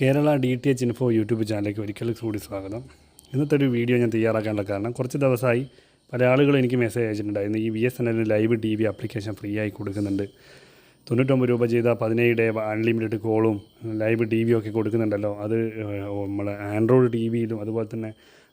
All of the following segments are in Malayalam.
Kerala D T H info YouTube ചാനലിലേക്ക് ഒരിക്കൽ കൂടി സ്വാഗതം. ഇന്നത്തെ ഒരു വീഡിയോ ഞാൻ തയ്യാറാക്കാനുള്ള കാരണം കുറച്ച് ദിവസമായി പല ആളുകളും എനിക്ക് മെസ്സേജ് അയച്ചിട്ടുണ്ടായിരുന്നു ഈ വി എസ് എൻ എല്ലിന് live T V application free ആയി കൊടുക്കുന്നുണ്ട്. തൊണ്ണൂറ്റൊമ്പത് രൂപ ചെയ്ത പതിനേഴ് ഡേ അൺലിമിറ്റഡ് കോളും ലൈവ് ടി വിയും ഒക്കെ കൊടുക്കുന്നുണ്ടല്ലോ. അത് നമ്മളെ ആൻഡ്രോയിഡ് ടി വിയിലും അതുപോലെ തന്നെ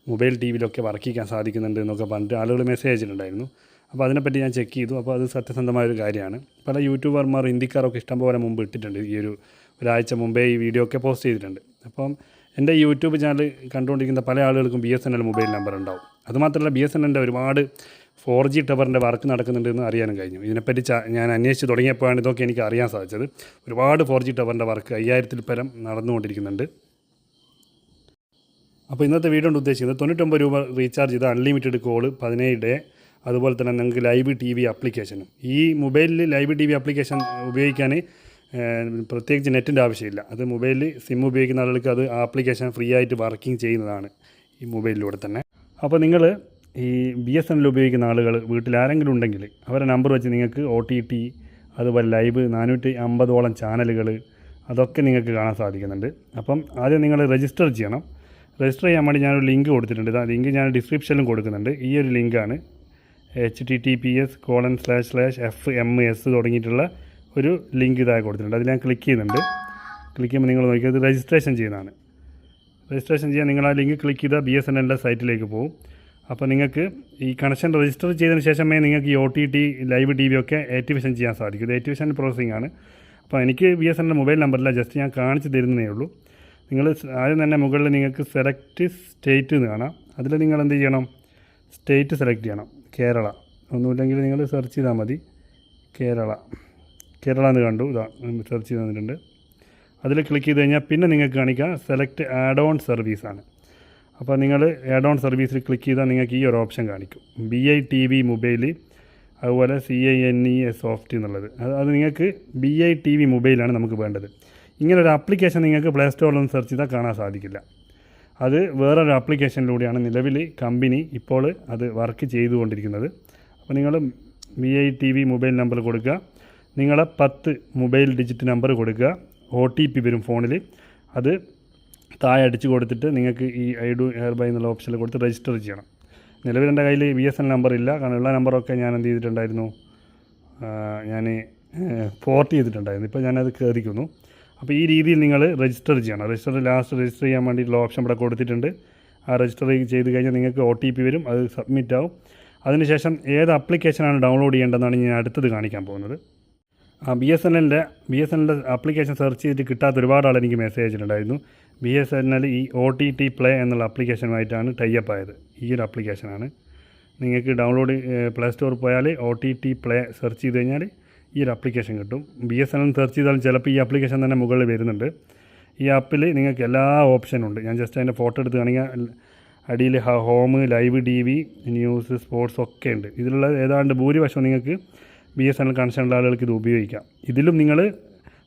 മൊബൈൽ ടി വിയിലൊക്കെ വർക്ക് ചെയ്യാൻ സാധിക്കുന്നുണ്ട് എന്നൊക്കെ പറഞ്ഞിട്ട് ആളുകൾ മെസ്സേജ് അയച്ചിട്ടുണ്ടായിരുന്നു. അപ്പോൾ അതിനെപ്പറ്റി ഞാൻ ചെക്ക് ചെയ്തു. അപ്പോൾ അത് സത്യസന്ധമായ ഒരു കാര്യമാണ്. പല യൂട്യൂബർമാർ ഹിന്ദിക്കാരൊക്കെ ഇഷ്ടംപോലെ മുമ്പ് ഇട്ടിട്ടുണ്ട് ഈ ഒരു ഒരാഴ്ച മുമ്പേ ഈ വീഡിയോ ഒക്കെ പോസ്റ്റ് ചെയ്തിട്ടുണ്ട്. അപ്പം എന്റെ യൂട്യൂബ് ചാനൽ കണ്ടുകൊണ്ടിരിക്കുന്ന പല ആളുകൾക്കും B S N L mobile number ഉണ്ടാവും. അതുമാത്രമല്ല ബി എസ് എൻ എല്ലിന്റെ ഒരുപാട് ഫോർ ജി ടവറിന്റെ വർക്ക് നടക്കുന്നുണ്ടെന്ന് അറിയാനും കഴിഞ്ഞു. ഇതിനെപ്പറ്റി ഞാൻ അന്വേഷിച്ച് തുടങ്ങിയപ്പോഴാണ് ഇതൊക്കെ എനിക്ക് അറിയാൻ സാധിച്ചത്. ഒരുപാട് ഫോർ ജി ടവറിന്റെ വർക്ക് അയ്യായിരത്തിൽ പരം നടന്നുകൊണ്ടിരിക്കുന്നുണ്ട്. അപ്പോൾ ഇന്നത്തെ വീഡിയോ കൊണ്ട് ഉദ്ദേശിക്കുന്നത് തൊണ്ണൂറ്റൊമ്പത് രൂപ റീചാർജ് ചെയ്ത അൺലിമിറ്റഡ് കോൾ പതിനേഴ് ഡേ അതുപോലെ തന്നെ നിങ്ങൾക്ക് ലൈവ് ടി വി ആപ്ലിക്കേഷനും ഈ മൊബൈലിൽ ലൈവ് ടി വി ആപ്ലിക്കേഷൻ ഉപയോഗിക്കാൻ പ്രത്യേകിച്ച് നെറ്റിന്റെ ആവശ്യമില്ല. അത് മൊബൈലിൽ സിം ഉപയോഗിക്കുന്ന ആളുകൾക്ക് അത് ആപ്ലിക്കേഷൻ ഫ്രീ ആയിട്ട് വർക്കിംഗ് ചെയ്യുന്നതാണ് ഈ മൊബൈലിലൂടെ തന്നെ. അപ്പോൾ നിങ്ങൾ ഈ ബി എസ് എൻ എൽ ഉപയോഗിക്കുന്ന ആളുകൾ വീട്ടിൽ ആരെങ്കിലും ഉണ്ടെങ്കിൽ അവരുടെ നമ്പർ വെച്ച് നിങ്ങൾക്ക് ഒ ടി ടി അതുപോലെ ലൈവ് നാനൂറ്റി അമ്പതോളം ചാനലുകൾ അതൊക്കെ നിങ്ങൾക്ക് കാണാൻ സാധിക്കുന്നുണ്ട്. അപ്പം ആദ്യം നിങ്ങൾ രജിസ്റ്റർ ചെയ്യണം. രജിസ്റ്റർ ചെയ്യാൻ വേണ്ടി ഞാനൊരു ലിങ്ക് കൊടുത്തിട്ടുണ്ട്. ആ ലിങ്ക് ഞാൻ ഡിസ്ക്രിപ്ഷനിലും കൊടുക്കുന്നുണ്ട്. ഈ ഒരു ലിങ്കാണ് H T T P S colon slash slash F M S തുടങ്ങിയിട്ടുള്ള ഒരു ലിങ്ക് ഇതായി കൊടുത്തിട്ടുണ്ട്. അതിൽ ഞാൻ ക്ലിക്ക് ചെയ്യുന്നുണ്ട്. ക്ലിക്ക് ചെയ്യുമ്പോൾ നിങ്ങൾ നോക്കിയത് രജിസ്ട്രേഷൻ ചെയ്യുന്നതാണ്. രജിസ്ട്രേഷൻ ചെയ്യാൻ നിങ്ങൾ ആ ലിങ്ക് ക്ലിക്ക് ചെയ്താൽ ബി എസ് എൻ എല്ലിന്റെ സൈറ്റിലേക്ക് പോകും. അപ്പോൾ നിങ്ങൾക്ക് ഈ കണക്ഷൻ രജിസ്റ്റർ ചെയ്തതിന് ശേഷമേ നിങ്ങൾക്ക് ഈ O T T live T V ഒക്കെ ആക്ടിവേഷൻ ചെയ്യാൻ സാധിക്കും. ഇത് ആക്ടിവേഷൻ പ്രോസസ്സിംഗ് ആണ്. അപ്പോൾ എനിക്ക് ബി എസ് എന്റെ മൊബൈൽ നമ്പറില്ല ജസ്റ്റ് ഞാൻ കാണിച്ച് തരുന്നതേ ഉള്ളൂ. നിങ്ങൾ ആദ്യം തന്നെ മുകളിൽ നിങ്ങൾക്ക് സെലക്ട് സ്റ്റേറ്റ് എന്ന് കാണാം. അതിൽ നിങ്ങൾ എന്ത് ചെയ്യണം? സ്റ്റേറ്റ് സെലക്ട് ചെയ്യണം. കേരള. ഒന്നുമില്ലെങ്കിൽ നിങ്ങൾ സെർച്ച് ചെയ്താൽ മതി. കേരള. കേരള എന്ന് കണ്ടു. ഇതാ സെർച്ച് ചെയ്ത് തന്നിട്ടുണ്ട്. അതിൽ ക്ലിക്ക് ചെയ്ത് കഴിഞ്ഞാൽ പിന്നെ നിങ്ങൾക്ക് കാണിക്കാം സെലക്ട് ആഡ് ഓൺ സർവീസാണ് അപ്പോൾ നിങ്ങൾ ആഡ് ഓൺ സർവീസിൽ ക്ലിക്ക് ചെയ്താൽ നിങ്ങൾക്ക് ഈ ഒരു ഓപ്ഷൻ കാണിക്കും. B I T V mobile അതുപോലെ C I N E soft എന്നുള്ളത്. അത് അത് നിങ്ങൾക്ക് ബി ഐ ടി വി മൊബൈലാണ് നമുക്ക് വേണ്ടത്. ഇങ്ങനെ ഒരു ആപ്ലിക്കേഷൻ നിങ്ങൾക്ക് പ്ലേ സ്റ്റോറിലൊന്നും സെർച്ച് ചെയ്താൽ കാണാൻ സാധിക്കില്ല. അത് വേറൊരു ആപ്ലിക്കേഷനിലൂടെയാണ് നിലവിൽ കമ്പനി ഇപ്പോൾ അത് വർക്ക് ചെയ്തുകൊണ്ടിരിക്കുന്നത്. അപ്പോൾ നിങ്ങൾ B I T V mobile number കൊടുക്കുക. നിങ്ങളെ പത്ത് മൊബൈൽ ഡിജിറ്റ് നമ്പർ കൊടുക്കുക. ഒ ടി പി വരും ഫോണിൽ. അത് താഴെ അടിച്ചു കൊടുത്തിട്ട് നിങ്ങൾക്ക് ഈ ഐ ഡു എയർ ബൈ എന്നുള്ള ഓപ്ഷനിൽ കൊടുത്ത് രജിസ്റ്റർ ചെയ്യണം. നിലവിൽ എന്റെ കയ്യിൽ ബി എസ് എൻ നമ്പർ ഇല്ല. കാരണം ഉള്ള നമ്പറൊക്കെ ഞാൻ എന്ത് ചെയ്തിട്ടുണ്ടായിരുന്നു? ഞാൻ പോർട്ട് ചെയ്തിട്ടുണ്ടായിരുന്നു. ഇപ്പോൾ ഞാനത് കയറിക്കുന്നു അപ്പോൾ ഈ രീതിയിൽ നിങ്ങൾ രജിസ്റ്റർ ചെയ്യണം. രജിസ്റ്റർ ലാസ്റ്റ് രജിസ്റ്റർ ചെയ്യാൻ വേണ്ടിയിട്ടുള്ള ഓപ്ഷൻ ഇവിടെ കൊടുത്തിട്ടുണ്ട്. ആ രജിസ്റ്റർ ചെയ്ത് കഴിഞ്ഞാൽ നിങ്ങൾക്ക് ഒ ടി പി വരും. അത് സബ്മിറ്റ് ആവും. അതിനുശേഷം ഏത് ആപ്ലിക്കേഷനാണ് ഡൗൺലോഡ് ചെയ്യേണ്ടതെന്നാണ് ഞാൻ അടുത്തത് കാണിക്കാൻ പോകുന്നത്. ആ ബി എസ് എൻ എല്ലിന്റെ ബി എസ് എൻ എല്ലിന്റെ ആപ്ലിക്കേഷൻ സെർച്ച് ചെയ്തിട്ട് കിട്ടാത്ത ഒരുപാട് ആൾ എനിക്ക് മെസ്സേജ് അയച്ചിട്ടുണ്ടായിരുന്നു. ബി എസ് എൻ എൽ ഈ ഒ ടി ടി പ്ലേ എന്നുള്ള ആപ്ലിക്കേഷനുമായിട്ടാണ് ടൈപ്പ് ആയത്. ഈ ഒരു ആപ്ലിക്കേഷനാണ് നിങ്ങൾക്ക് ഡൗൺലോഡ് പ്ലേ സ്റ്റോറിൽ പോയാൽ O T T play search ചെയ്ത് കഴിഞ്ഞാൽ ഈ ഒരു ആപ്ലിക്കേഷൻ കിട്ടും. B S N L search ചെയ്താലും ചിലപ്പോൾ ഈ ആപ്ലിക്കേഷൻ തന്നെ മുകളിൽ വരുന്നുണ്ട്. ഈ ആപ്പിൽ നിങ്ങൾക്ക് എല്ലാ ഓപ്ഷനും ഉണ്ട്. ഞാൻ ജസ്റ്റ് അതിന്റെ ഫോട്ടോ എടുത്ത് കാണിക്കാൻ അടിയിൽ home live T V news sports ഒക്കെ ഉണ്ട്. ഇതിലുള്ള ഏതാണ്ട് ഭൂരിപക്ഷം നിങ്ങൾക്ക് ബി എസ് എൻ എൽ കണക്ഷനുള്ള ആളുകൾക്ക് ഇത് ഉപയോഗിക്കാം. ഇതിലും നിങ്ങൾ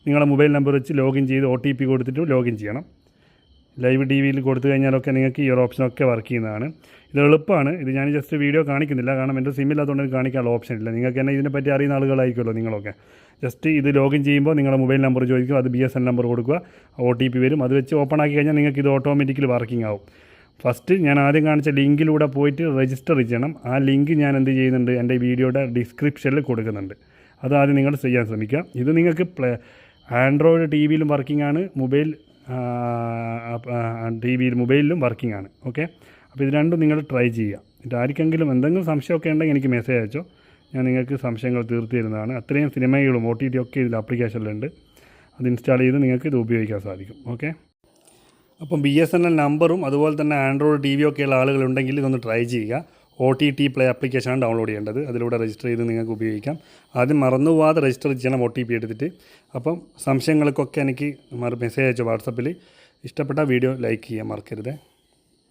നിങ്ങളുടെ മൊബൈൽ നമ്പർ വെച്ച് ലോഗിൻ ചെയ്ത് ഒ ടി പി കൊടുത്തിട്ട് ലോഗിൻ ചെയ്യണം. ലൈവ് ടി വിയിൽ കൊടുത്തു കഴിഞ്ഞാലൊക്കെ നിങ്ങൾക്ക് ഈ ഒരു ഓപ്ഷനൊക്കെ വർക്ക് ചെയ്യുന്നതാണ്. ഇത് എളുപ്പമാണ്. ഇത് ഞാൻ ജസ്റ്റ് വീഡിയോ കാണിക്കുന്നില്ല. കാരണം എന്റെ സിമ്മില്ലാത്തതുകൊണ്ട് കാണിക്കാനുള്ള ഓപ്ഷൻ ഇല്ല. നിങ്ങൾക്ക് തന്നെ ഇതിനെപ്പറ്റി അറിയുന്ന ആളുകളായിരിക്കുമല്ലോ നിങ്ങളൊക്കെ. ജസ്റ്റ് ഇത് ലോഗിൻ ചെയ്യുമ്പോൾ നിങ്ങളുടെ മൊബൈൽ നമ്പർ ചോദിക്കും അത് ബി എസ് എൻ നമ്പർ കൊടുക്കുക. ഒ ടി പി വരും. അത് വെച്ച് ഓപ്പൺ ആക്കി കഴിഞ്ഞാൽ നിങ്ങൾക്ക് ഇത് ഓട്ടോമാറ്റിക്കലി വർക്കിംഗ് ആവും. ഫസ്റ്റ് ഞാൻ ആദ്യം കാണിച്ച ലിങ്കിലൂടെ പോയിട്ട് രജിസ്റ്റർ ചെയ്യണം. ആ ലിങ്ക് ഞാൻ എന്ത് ചെയ്യുന്നുണ്ട്? എന്റെ വീഡിയോയുടെ ഡിസ്ക്രിപ്ഷനിൽ കൊടുക്കുന്നുണ്ട്. അത് ആദ്യം നിങ്ങൾ ചെയ്യാൻ ശ്രമിക്കുക. ഇത് നിങ്ങൾക്ക് പ്ലേ ആൻഡ്രോയിഡ് ടി വിയിലും വർക്കിംഗ് ആണ്. മൊബൈൽ ടി വിയിൽ മൊബൈലിലും വർക്കിംഗ് ആണ്. ഓക്കെ? അപ്പോൾ ഇത് രണ്ടും നിങ്ങൾ ട്രൈ ചെയ്യുക. ഇത് ആർക്കെങ്കിലും എന്തെങ്കിലും സംശയമൊക്കെ ഉണ്ടെങ്കിൽ എനിക്ക് മെസ്സേജ് അയച്ചോ. ഞാൻ നിങ്ങൾക്ക് സംശയങ്ങൾ തീർത്തു തരുന്നതാണ്. അത്രയും സിനിമകളും ഒ ടി ടി ഒക്കെ ഇതിൽ ആപ്ലിക്കേഷനിലുണ്ട് അത് ഇൻസ്റ്റാൾ ചെയ്ത് നിങ്ങൾക്ക് ഇത് ഉപയോഗിക്കാൻ സാധിക്കും. ഓക്കെ? അപ്പം ബി എസ് എൻ എൽ നമ്പറും അതുപോലെ തന്നെ ആൻഡ്രോയിഡ് ടി വി ഒക്കെയുള്ള ആളുകളുണ്ടെങ്കിൽ ഇതൊന്ന് ട്രൈ ചെയ്യുക. ഒ ടി ടി പ്ലേ ആപ്ലിക്കേഷനാണ് ഡൗൺലോഡ് ചെയ്യേണ്ടത്. അതിലൂടെ രജിസ്റ്റർ ചെയ്ത് നിങ്ങൾക്ക് ഉപയോഗിക്കാം. ആദ്യം മറന്നുപോകാതെ രജിസ്റ്റർ ചെയ്യണം ഒ ടി പി എടുത്തിട്ട്. അപ്പം സംശയങ്ങൾക്കൊക്കെ എനിക്ക് മെസ്സേജ് അയച്ചു വാട്സപ്പിൽ ഇഷ്ടപ്പെട്ട വീഡിയോ ലൈക്ക് ചെയ്യാൻ മറക്കരുത്.